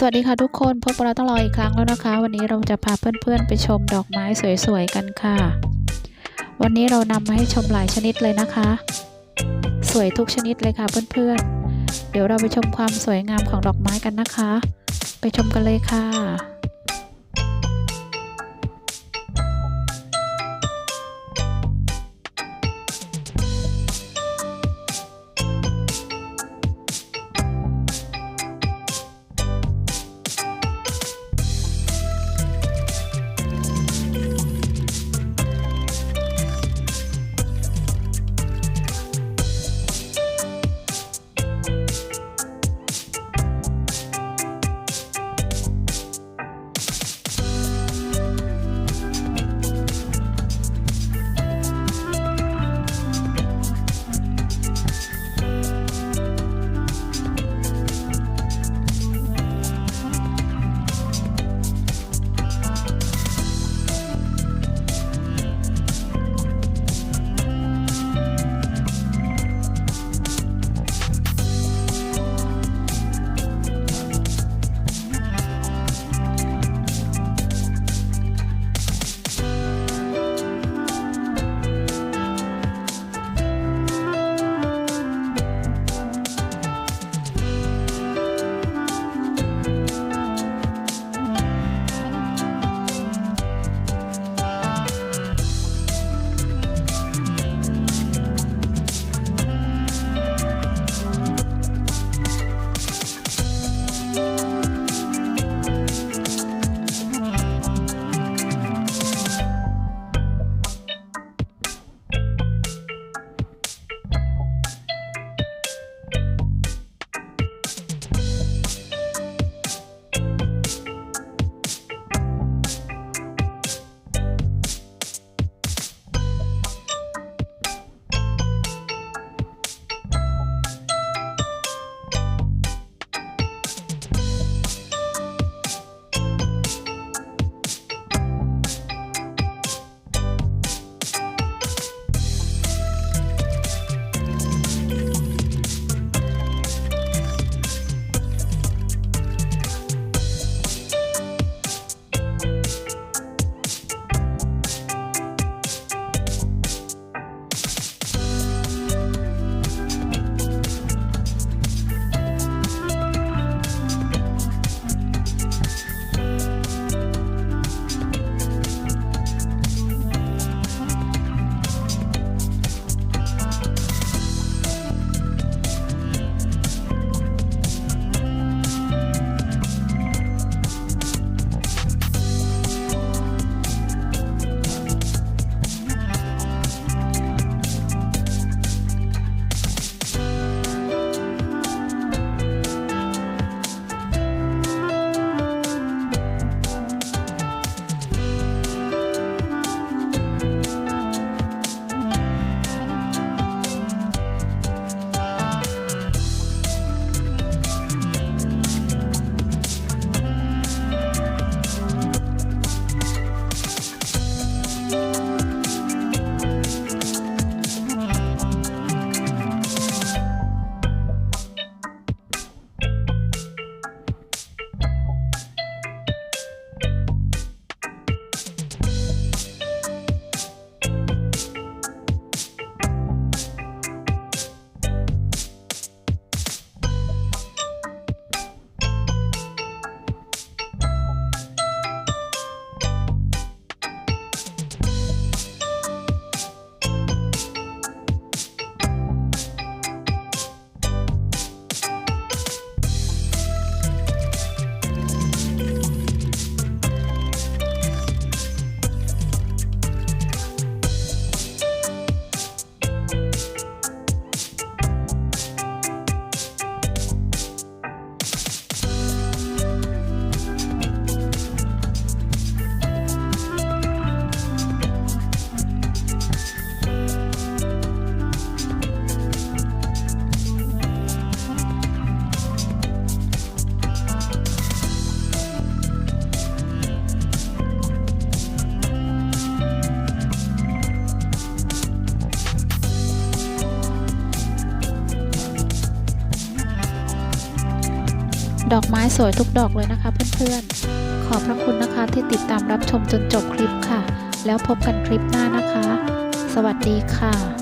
สวัสดีค่ะทุกคนพบกับเราต้องรออีกครั้งแล้วนะคะ วันนี้เราจะพาเพื่อนๆไปชมดอกไม้สวยๆกันค่ะ วันนี้เรานำมาให้ชมหลายชนิดเลยนะคะ สวยทุกชนิดเลยค่ะเพื่อนๆเดี๋ยวเราไปชมความสวยงามของดอกไม้กันนะคะ ไปชมกันเลยค่ะ ดอกไม้สวยทุกดอกเลยนะคะเพื่อนๆ ขอบพระคุณนะคะที่ติดตามรับชมจนจบคลิปค่ะ แล้วพบกันคลิปหน้านะคะ สวัสดีค่ะ